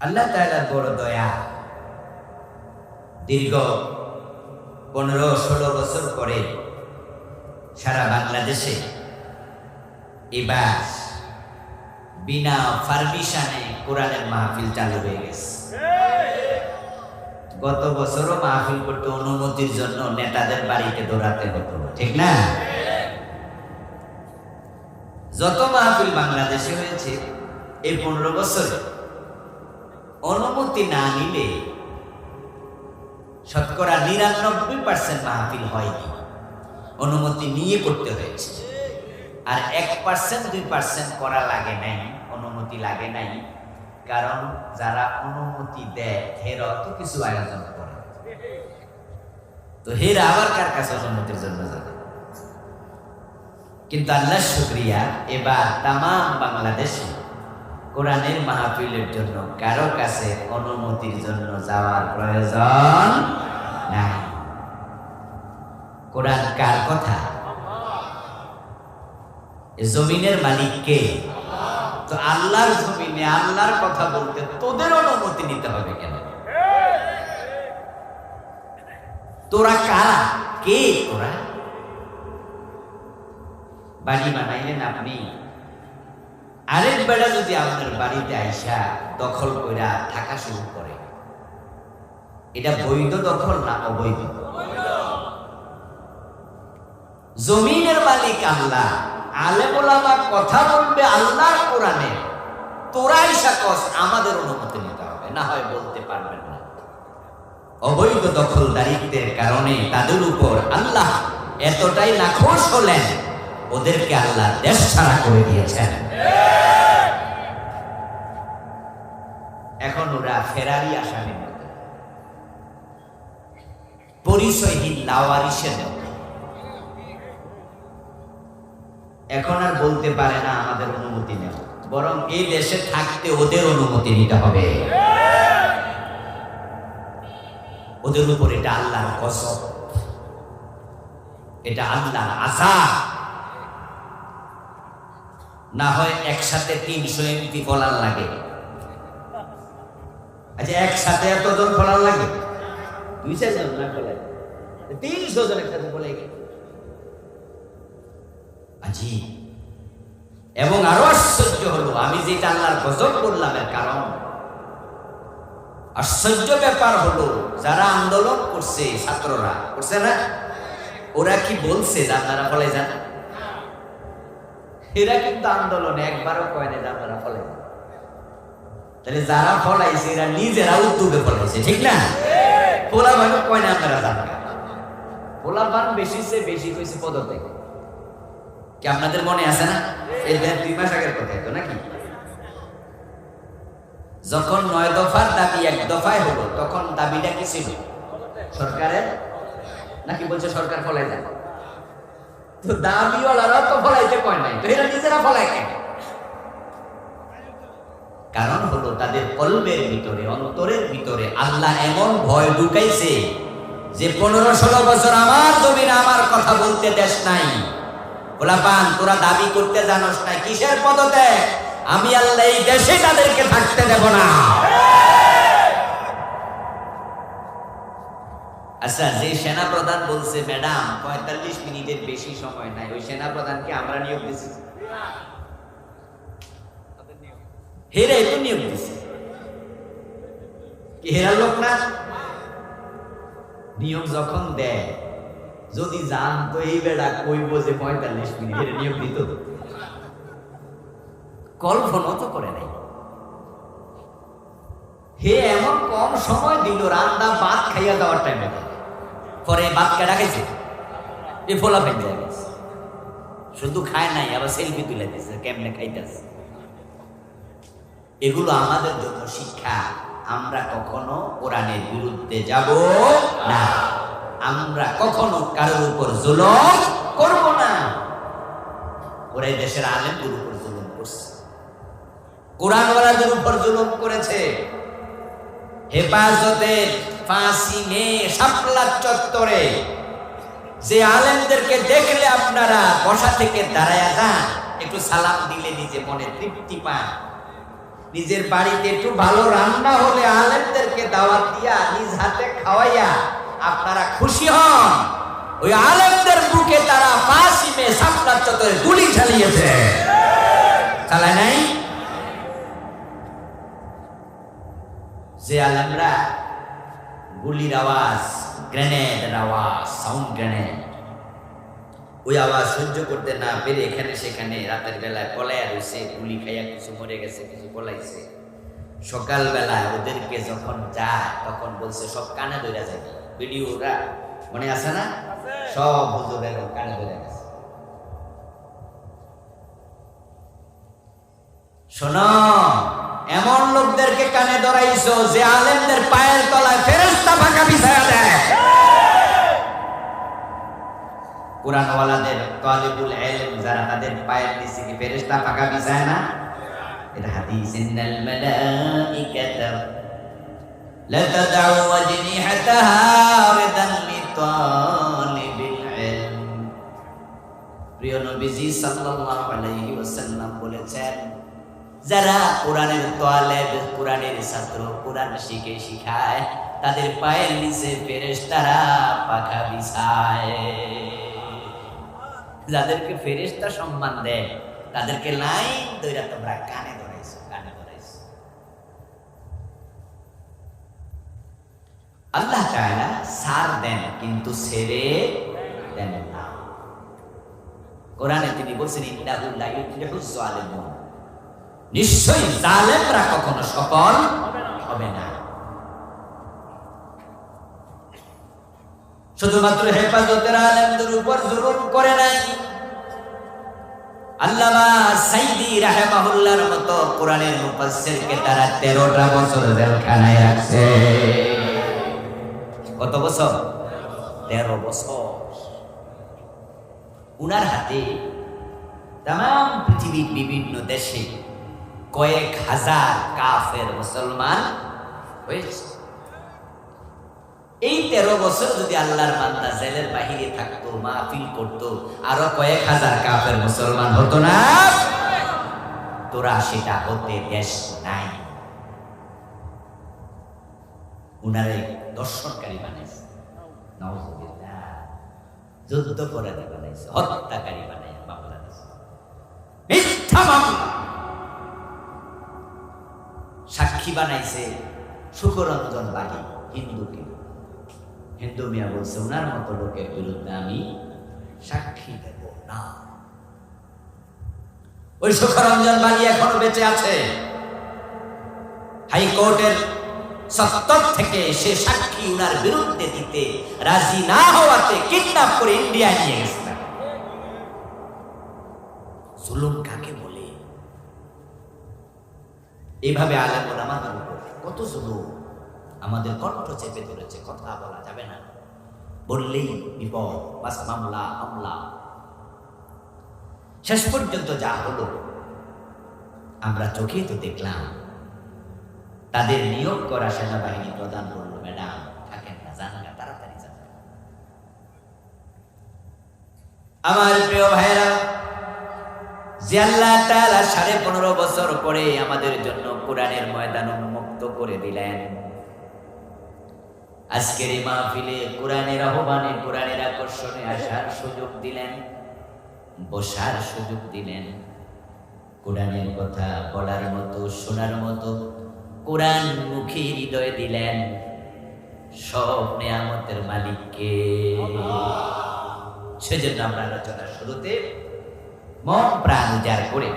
আল্লাহ তাআলার বড় দয়া। দীর্ঘ পনেরো, ষোলো বছর পরে সারা বাংলাদেশে এবার বিনা পারমিশনে কোরআনের মাহফিল চালু হয়ে গেছে। গত বছরও মাহফিল করতে অনুমতির জন্য নেতাদের বাড়িতে দৌড়াতে হতো, ঠিক না? যত মাহফিল বাংলাদেশে হয়েছে, এই পনেরো বছরে অনুমতি না নিলে শতকরা নিরানব্বই পার্সেন্ট মাহফিল হয়নি। অনুমতি নিয়ে করতে হয়েছে। আর এক পার্সেন্ট দুই পার্সেন্ট করা লাগে নাই, অনুমতি লাগে নাই, কারণ যারা অনুমতি দেয়, হের অত কিছু আয়োজন করে। তো হেরা আবার কার কাছে অনুমতির জন্য যাবে? কিন্তু আল্লাহ শুক্রিয়া, এবার তাম বাংলাদেশে কোরআনের মাহফিলের জন্য কারও কাছে অনুমতির জন্য যাওয়ার প্রয়োজন নাই। কোরআন কার কথা? জমিনের মালিক কে? তো আল্লাহর জমিনে আল্লাহর কথা বলতে তোদের অনুমতি নিতে হবে কেন? তোরা কারা? কে তোরা? বাড়ি বানাইলেন আপনি? আরেক বেড়া যদি আপনার বাড়িতে আইসা দখল কইরা থাকা শুরু করে, এটা বৈধ দখল না অবৈধ? জমিনের মালিক আল্লাহ আলেমুলামা কথা বলবে আল্লাহর কোরআনে। তোরা ইসা কস, আমাদের অনুমতি নিতে হবে, না হয় বলতে পারবেন না। অবৈধ দখলদারিত্বের কারণে তাদের উপর আল্লাহ এতটাই নাখোশ হলেন, ওদেরকে আল্লাহ দেশ ছাড়া করে দিয়েছেন। এখন ওরা ফেরারি আসামির মতো। পরিচয়হীন লাওয়ারিসের এখন আর বলতে পারে না আমাদের অনুমতি নেই বরং এই দেশে থাকতে ওদের অনুমতি নিতে হবে। ওদের উপর এটা আল্লাহর কসম। এটা আল্লাহর আশা না হয় একসাথে তিনশো এমপি ফলার লাগে। আচ্ছা একসাথে এতজন ফলার লাগে? দুই চারজন না ফলায়? তিনশো জন একসাথে ফলে গেল আজি এবং আরও আশ্চর্য হলো, আমি যেটা আল্লাহর গজব করলাম এর কারণ। আশ্চর্য ব্যাপার হলো, যারা আন্দোলন করছে ছাত্ররা, করছে না? ওরা কি বলছে যে আপনারা ফলে যান এরা কিন্তু আন্দোলনে একবারও কয় না যে ফলে যান তাহলে যারা ফলাইছে, এরা নিজেরা উদ্যোগে ফলাইছে, ঠিক না? পোলা ভাবে কয় না আপনারা ভান বেশি সে বেশি কি আপনাদের মনে আছে না? দুই মাস আগের কথা, তো নাকি? যখন নয় দফার দাবি এক দফায় হলো, তখন দাবিটা কি ছিল? সরকারের? নাকি বলছে সরকার ফলাই দেয় তো দাবিওয়ালারা তো ফলাইতে কয় নাই, তো এরা নিজেরা ফলায় কেন? কারণ হলো তাদের কলবের ভিতরে, অন্তরের ভিতরে আল্লাহ এমন ভয় ঢুকাইছে যে পনেরো ষোলো বছর আমার জমিনে আমার কথা বলতে দেশ নাই। গোলাপান, তোরা দাবি করতে জানোস না, কিসের পদত্যাগ? আমি আল্লাহ এই দেশে তাদেরকে থাকতে দেব না। আচ্ছা যে সেনা প্রধান বলছে, ম্যাডাম, পঁয়তাল্লিশ মিনিটের বেশি সময় নাই। ওই সেনা প্রধানকে আমরা নিয়োগ দিছি। হেরা তো নিয়োগ দিছি। কি হেরার লোক না? নিয়োগ যখন দেয়, যদি জানতো এই বেড়া কইব যে পঁয়তাল্লিশ মিনিটের নিয়োগ দিত কল্পনা তো করে নাই। হে এমন কম সময় দিল রান্না ভাত খাইয়া দেওয়ার টাইমে পরে ভাত কেডা খাইছে? এ ফোলা ফেল শুধু খায় নাই, আবার সেলফি তুলে দিছে, কেমনে খাইতেছে? এগুলো আমাদের জন্য শিক্ষা। আমরা কখনো কোরআনের বিরুদ্ধে যাব না। আমরা কখনো কারোর উপর জুলম করব না। ওরা দেশের আলেমদের উপর জুলুম করছে। কোরআনওয়ালাদের উপর করেছে। হেফাজতের ফাঁসি মে শাপলা চত্বরে। যে আলেমদেরকে দেখলে আপনারা বসা থেকে দাঁড়ায় যান, একটু সালাম দিলে নিজে মনে তৃপ্তি পান। নিজের বাড়িতে একটু ভালো রান্না হলে আলেমদেরকে দাওয়াত দিয়া নিজ হাতে খাওয়াইয়া আপনারা খুশি হন। ওই আলেমদের বুকে তারা ফাঁসিমে সাপলার চত্বরে গুলি চালিয়েছে। চালায় নাই? যে আলেমরা গুলির আওয়াজ গ্রেনেডের আওয়াজ সাউন্ড গ্রেনেড ওই আওয়াজ সহ্য করতে না পেরে এখানে সেখানে রাতের বেলায় পলায়া রয়েছে গুলি খাইয়া কিছু মরে গেছে কিছু পলাইছে। সকালবেলা ওদেরকে যখন যায় তখন বলছে সব কানে ধরে যাবে ভিডিওরা মনে আছে না? সব হুজুরের কানে ধরে গেছে। শোনো এমন লোকদেরকে কানে ধরাইছো যে আলেমদের পায়ের তলায় ফেরেস্তা ফাঁকা বিছায়া দেয়। কোরআনওয়ালাদের, তালিবুল ইলম যারা তাদের পায়ের নিচে কি ফেরেশতা পাকা বিছায় না? এটা হাদিস মালাইকাতা লা ওয়াজনিহাতাহা লিতালিবিল ইলম। প্রিয় নবীজি সাল্লাল্লাহু আলাইহি ওয়াসাল্লাম বলেছেন, যারা কোরআনের তোয়ালেব কোরআনের ছাত্র, কোরআন শিখে শিখায়, তাদের পায়ের নিচে ফেরেশতারা পাখা বিছায়। যাদেরকে ফেরেশতা সম্মান দেয়, তাদেরকে লাইন দইরা তোমরা কানে ধরাইছো কানে ধরাইছো। আল্লাহ তাআলা সার দেন, কিন্তু ছেড়ে দেন না। কোরআনে তিনি বলছেন নিশ্চয়ই জালেমরা কখনো সফল হবে না। শুধুমাত্র হেফাজতের আলেমদের উপর জুলুম করে নাই। মতো কোরআনের মুফাসসিরকে তারা 13টা বছর বছর? 13 বছর। উনার হাতে বিভিন্ন দেশে কয়েক হাজার কাফের মুসলমান হয়েছে। এই তেরো বছর যদি আল্লাহর বান্দা জেলের বাহিরে থাকতো, মাহফিল করতো, আরও কয়েক হাজার কাফের মুসলমান হতো না? তোরা সেটা হতে দেশ নাই। উনারে দর্শনকারী বানাইছে। যুদ্ধ বানাইছে, হত্যাকারী মামলা। সাক্ষী বানাইছে সুখরঞ্জন বাগি, হিন্দুকে। হিন্দু মিয়া বলছে ওনার মতো লোকের বিরুদ্ধে আমি সাক্ষী দেব না। ওই সুখরঞ্জন বাগি এখনও বেঁচে আছে। হাইকোর্টের সত্তর থেকে সে সাক্ষী উনার বিরুদ্ধে দিতে রাজি না হওয়াতে কিডন্যাপ করে ইন্ডিয়া নিয়ে গেছে। জুলুম কাকে বলে? এইভাবে আলেম আমাদের উপর কত জুলুম? আমাদের কণ্ঠ চেপে ধরেছে, কথা বলা যাবে না। বললেই বিপদ, বাস মামলা, হামলা। শেষ পর্যন্ত যা হলো, আমরা চোখে তো দেখলাম। তাদের নিয়োগ করা সেনাবাহিনী প্রদান করল ম্যাডাম, থাকেন না, যান না, তাড়াতাড়ি যান আমার প্রিয় ভাইরা যে আল্লাহ সাড়ে পনেরো বছর পরে আমাদের জন্য কোরআনের ময়দান উন্মুক্ত করে দিলেন। আজকের এই মাহফিলে কোরআনের আহ্বানে, কোরআনের আকর্ষণে আসার সুযোগ দিলেন, বসার সুযোগ দিলেন। কোরআনের কথা বলার মতো, শোনার মতো, কোরআন মুখী হৃদয় দিলেন সব নেয়ামতের মালিককে। সেজন্য আমরা আলোচনা শুরুতে মন প্রাণ উজাড় করে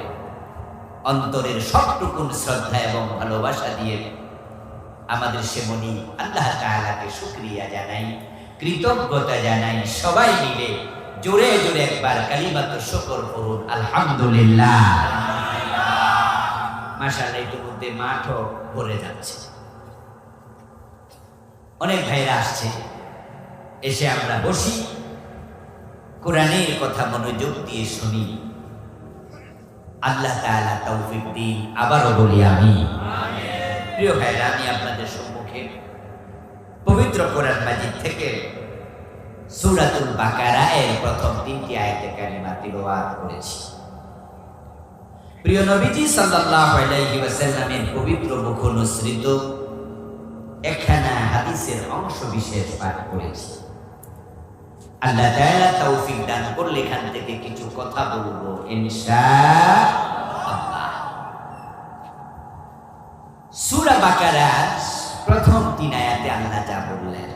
অন্তরের সবটুকুন শ্রদ্ধা এবং ভালোবাসা দিয়ে আমাদের সেমনি আল্লাহ তাআলাকে শুকরিয়া জানাই, কৃতজ্ঞতা জানাই, সবাই মিলে জোরে জোরে একবার কালিমাত শুকর করুন, আলহামদুলিল্লাহ। মাশাআল্লাহ, ইতিমধ্যে মাঠও ভরে যাচ্ছে। অনেক ভাইরা আসছে, এসে আমরা বসি। কোরআনের কথা মনোযোগ দিয়ে শুনি। আল্লাহ তৌফিক দিন, আবারও বলি আমি প্রিয় ভাইরা, আমি আপনাদের সম্মুখে পবিত্র কোরআন মাজিদ থেকে সূরাতুল বাকারা এর প্রথম তিনটি আয়াতে কারিমা তিলাওয়াত করেছি। প্রিয় নবীজি সাল্লাল্লাহু আলাইহি ওয়াসাল্লামের পবিত্র মুখ অনুসৃত একখানা হাদিসের অংশ বিশেষ পাঠ করেছি। আল্লাহ তাআলা তৌফিক দান করলে এখান থেকে কিছু কথা বলব ইনশাআল্লাহ সূরা বাকারার প্রথম তিন আয়াতে আল্লাহ যা বললেন,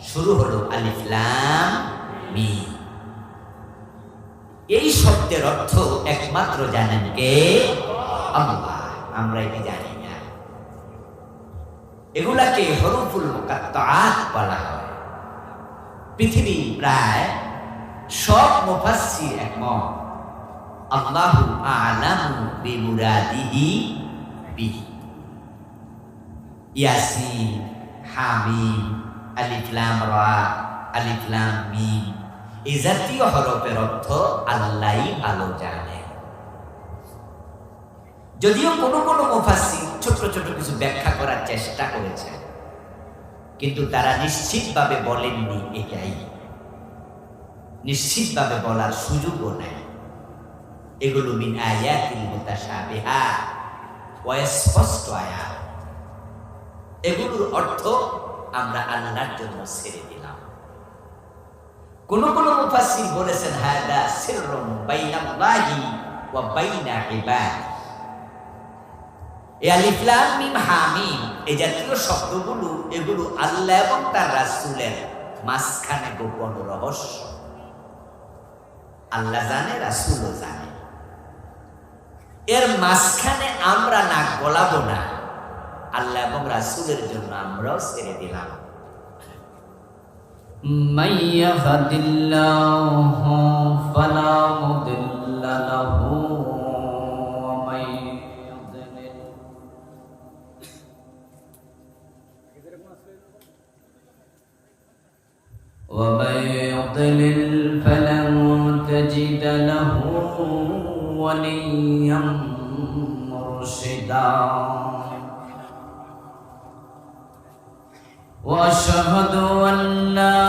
শুরু হলো আলিফ লাম মিম। এই শব্দের অর্থ একমাত্র জানেন কে? আল্লাহ, আমরা এটি জানি না। এগুলাকে হরফুল মুকাত্তাআত বলা হয়। পৃথিবী প্রায় সব মুফাসসির একমত। আল্লাহু আ'লামু বিমুরাদিহি বিহি। ইয়াসিন হামিম আলিফ লাম রা আলিফ লাম মিম এই জাতীয় হরফের অর্থ আল্লাহই ভালো জানে। যদিও কোনো কোনো মুফাসসির ছোট ছোট কিছু ব্যাখ্যা করার চেষ্টা করেছে কিন্তু তারা নিশ্চিতভাবে বলেননি এটাই। নিশ্চিতভাবে বলার সুযোগও নাই। এগুলো মিন আয়াতিল মুতাশাবিহা অস্পষ্ট আয়াত। এগুলোর অর্থ আমরা আল্লাহর জন্য ছেড়ে দিলাম। কোন কোন মুফাসসির বলেছেন, হাদা সিররুম বাইনাল্লাহি ওয়া বাইনা ইবাদি। এই আলিফ লাম মিম হামিম এই জাতীয় শব্দগুলো, এগুলো আল্লাহ এবং তার রাসূলের মাঝখানে গোপন রহস্য। আল্লাহ জানে, রাসূলও জানে। এর মাঝখানে আমরা না গলাবো না। আল্লাহ এবং রাসূলের জন্য আমরাও ছেড়ে দিলাম من يهد الله فلا مضل له ومن يضلل ومن يضلل فلن تجد له وليا مرشدا وأشهد أن لا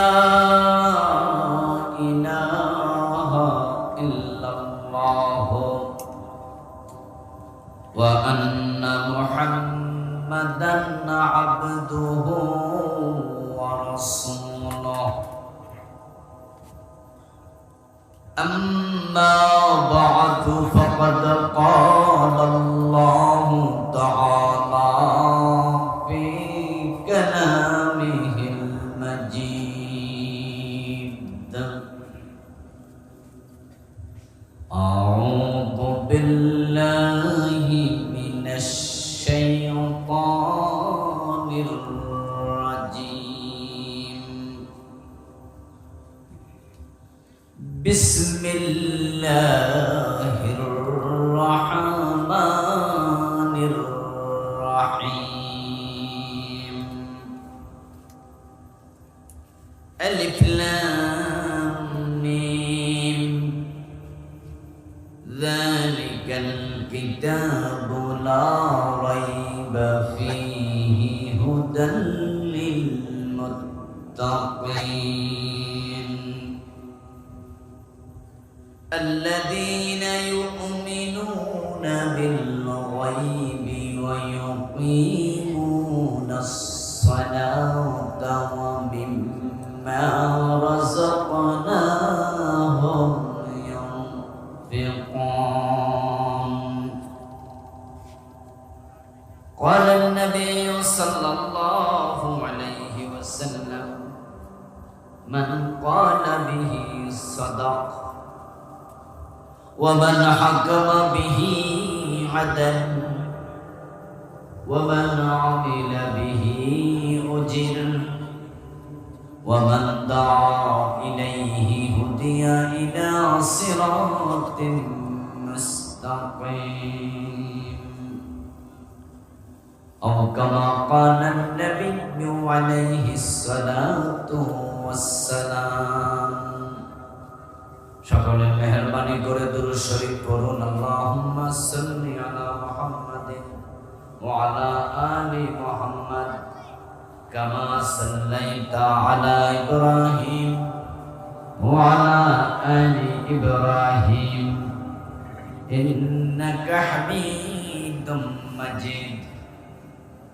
إله إلا الله وأن محمدا عبده ورسوله. أما بعد ألف لام ميم ذلك الكتاب لا ريب فيه هدى للمتقين. قال النبي صلى الله عليه وسلم من قال به صدق ومن حكم به عدل ومن عمل به أجر ومن دعا إليه هدي إلى صراط مستقيم. أو كما قال النبي عليه الصلاة والسلام সকলে মেহরবানি করে দুরূদ শরীফ পড়ুন আল্লাহুম্মা সাল্লি আলা মুহাম্মাদিন ওয়া আলা আলি মুহাম্মাদ কামা সাল্লাইতা আলা ইব্রাহিম ওয়া আলা আলি ইব্রাহিম إنك حميد مجيد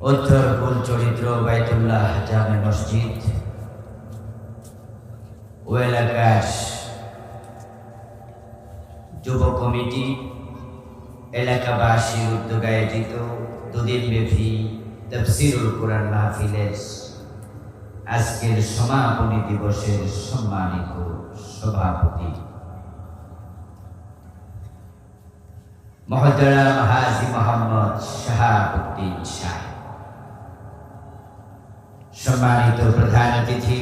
উত্তর কুল চরিত্র বাইতুল্লাহ জামে মসজিদ। ও এলাকার যুব কমিটি এলাকাবাসীর উদ্যোগে আয়োজিত দুদিন ব্যাপী তফসিরুল কোরআন মাহফিলের আজকের সমাপনী দিবসের সম্মানিত সভাপতি। মহতরাম হাজি মোহাম্মদ শাহাবুদ্দিন শাহ। সম্মানিত প্রধান অতিথি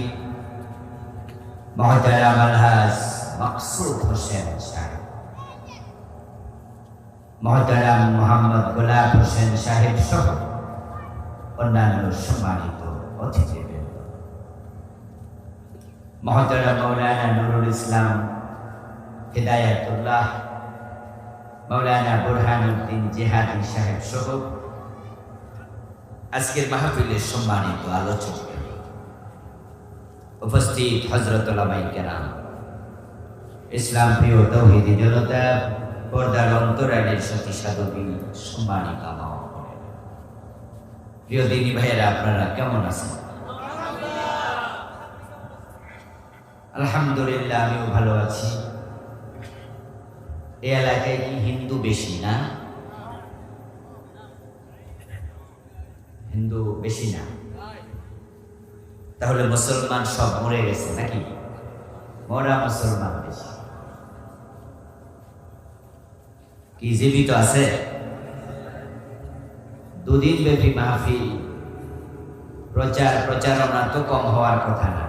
মহতরাম আলহাজ মকসুদ হোসেন সাহেব। মহতরাম মোহাম্মদ গোলাপ হোসেন সাহেব সহ অন্যান্য সম্মানিত অতিথিবৃন্দ। মহতরাম মৌলানা নুরুল ইসলাম হেদায়াতুল্লাহ, মৌলানা বুরহানুদ্দিন জেহাদি সাহেব সহ আজকের মাহফিলের সম্মানিত আলোচক। উপস্থিত হজরত কেরাম। ইসলাম প্রিয় তৌহিদি জনতা, পর্দার অন্তরালের সতী সাধবী, সম্মানিত প্রিয় দিনী ভাইয়েরা, আপনারা কেমন আছেন? আলহামদুলিল্লাহ, আমিও ভালো আছি। এই এলাকায় কি হিন্দু বেশি না? হিন্দু বেশি না। তাহলে মুসলমান সব মরে গেছে নাকি? মরা মুসলমান বেশি। কি জীবিত আছে? দুদিন ব্যাপী মাহফিল। প্রচার প্রচারণা তো কম হওয়ার কথা না।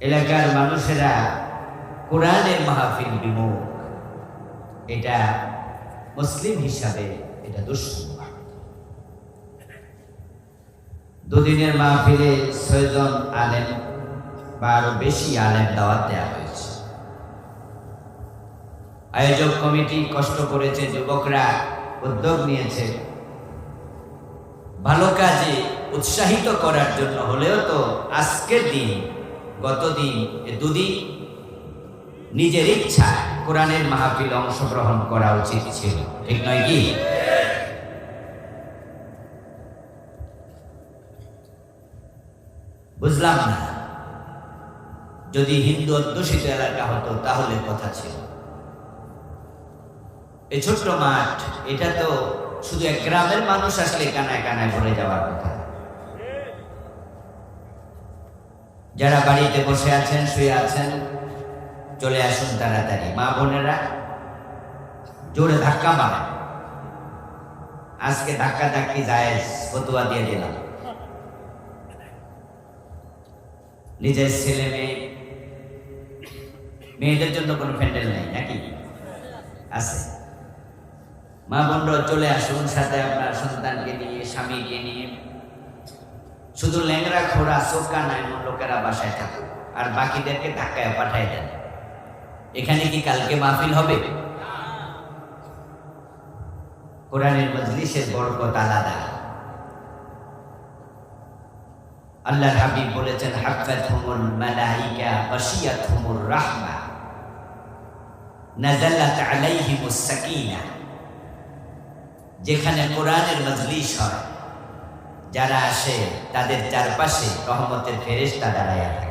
এলাকার মানুষেরা কোরআনের মাহফিল বিমুখ। এটা মুসলিম হিসাবে এটা দুঃসংবাদ দুদিনের মাহফিলে ছয়জন আলেম বা আরও বেশি আলেম দাওয়াত দেওয়া হয়েছে। আয়োজক কমিটি কষ্ট করেছে, যুবকরা উদ্যোগ নিয়েছে। ভালো কাজে উৎসাহিত করার জন্য হলেও তো আজকের দিন গতদিন এ দুদিন নিজের ইচ্ছা কোরআনের মাহফিল অংশগ্রহণ করা উচিত ছিল। ঠিক নয় কি? বুঝলাম না। যদি হিন্দু অধ্যুষিত এলাকা হতো, তাহলে কথা ছিল। এই ছোট্ট মাঠ, এটা তো শুধু এক গ্রামের মানুষ আসলে কানায় কানায় ভরে যাওয়ার কথা। যারা বাড়িতে বসে আছেন, শুয়ে আছেন চলে আসুন তাড়াতাড়ি। মা বোনেরা, জোরে ধাক্কা মারেন। আজকে ধাক্কা ধাক্কি যায় ফতুয়া দিয়ে দিলাম। নিজের ছেলে মেয়ে, মেয়েদের জন্য কোনো প্যান্ডেল নেই, নাকি? আছে। মা বোনরা, চলে আসুন, সাথে আপনার সন্তানকে নিয়ে, স্বামীকে নিয়ে। শুধু ল্যাংরা খোরা চোখা নাই লোকেরা বাসায় থাকুক। আর বাকিদেরকে ধাক্কায় পাঠায় দেন। এখানে কি কালকে মাহফিল হবে? কোরআনের মজলিসের বরকত আলাদা। আল্লাহর হাবিব বলেছেন হাফাতহুমুল মালাইকা ওয়াশিয়াতহুমুর রাহমা। নাযালাত আলাইহিমুস সাকিনা। যেখানে কোরআনের মজলিস হয়, যারা আসে, তাদের চারপাশে রহমতের ফেরেশতা দাঁড়ায় থাকে।